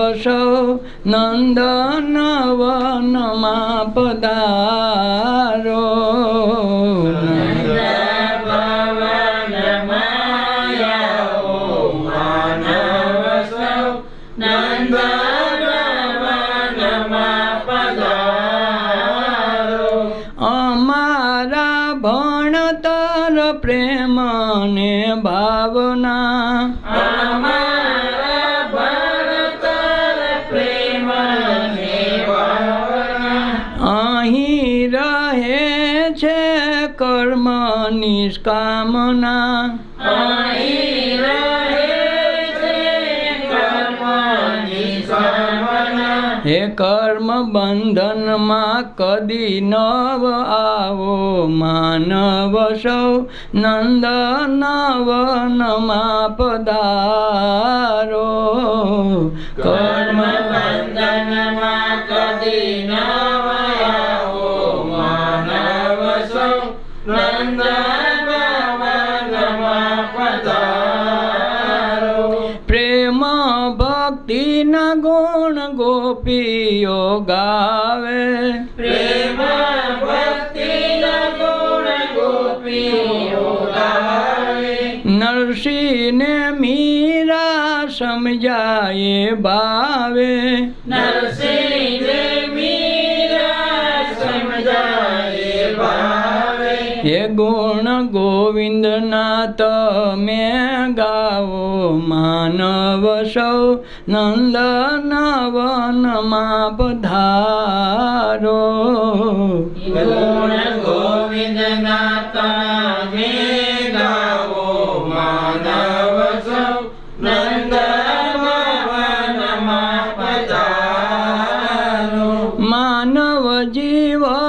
বসো নন্দনবনমা পদারো અમારા ભણતર પ્રેમને ભાવના निष्कामना कामना कर्म निज कामना हे कर्म बन्धनमा कदी न आवो मन बसौ नन्दना नमा पदारो પ્રેમ ભક્તિના ગુણ ગોપીઓ ગાવે પ્રેમ ભક્તિના ગુણ ગોપીઓ ગાવે નરસિંહને મીરા સમજાય ભાવે નરસિંહ હે ગુણ ગોવિંદના તમે ગાવો માનવ સૌ નંદનવનમાં પધારો ગુણ ગોવિંદના તમે ગાઓ માનવ સૌ નંદનવનમાં પધારો માનવ જીવન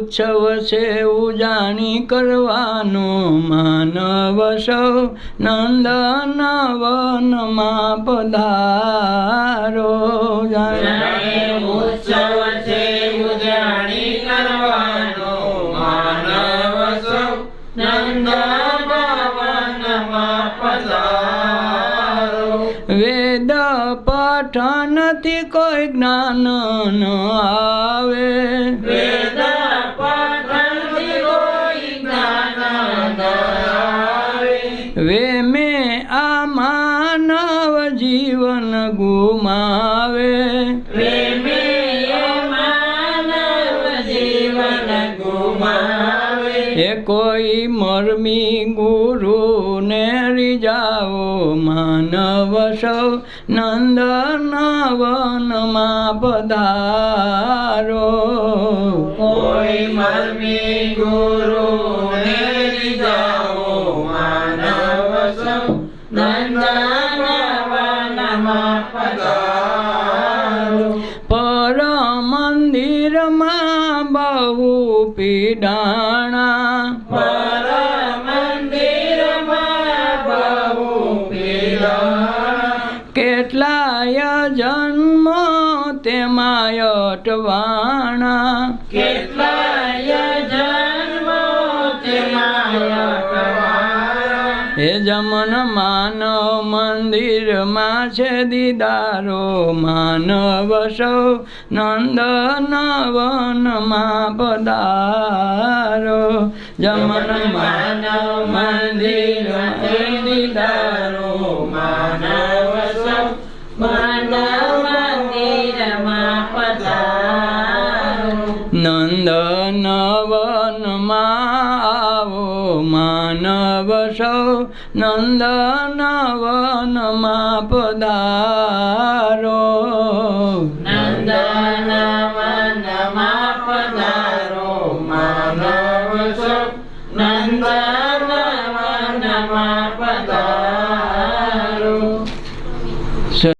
ઉત્સવ છે ઉજાણી કરવાનો માનવ સૌ નંદન વનમાં પધારો ઉત્સવ વેદ પઠનથી કોઈ જ્ઞાન ન આવે વેદ একই মর্মি গুরু নেরি যাও মানব সৌ নন্দন বনমা পধারো কই মর্মি গুরু নেরি যাও মানব সৌ নন্দন বনমা পধারো পর মন্দির মা বহু পীড়া વટવાણા હે જમન માનવ મંદિરમાં છે દીદારો માનવ સૌ નંદન વનમાં પદારો જમન માનવ મંદિર દીદારો માનવ નંદન વનમાં પધારો નંદન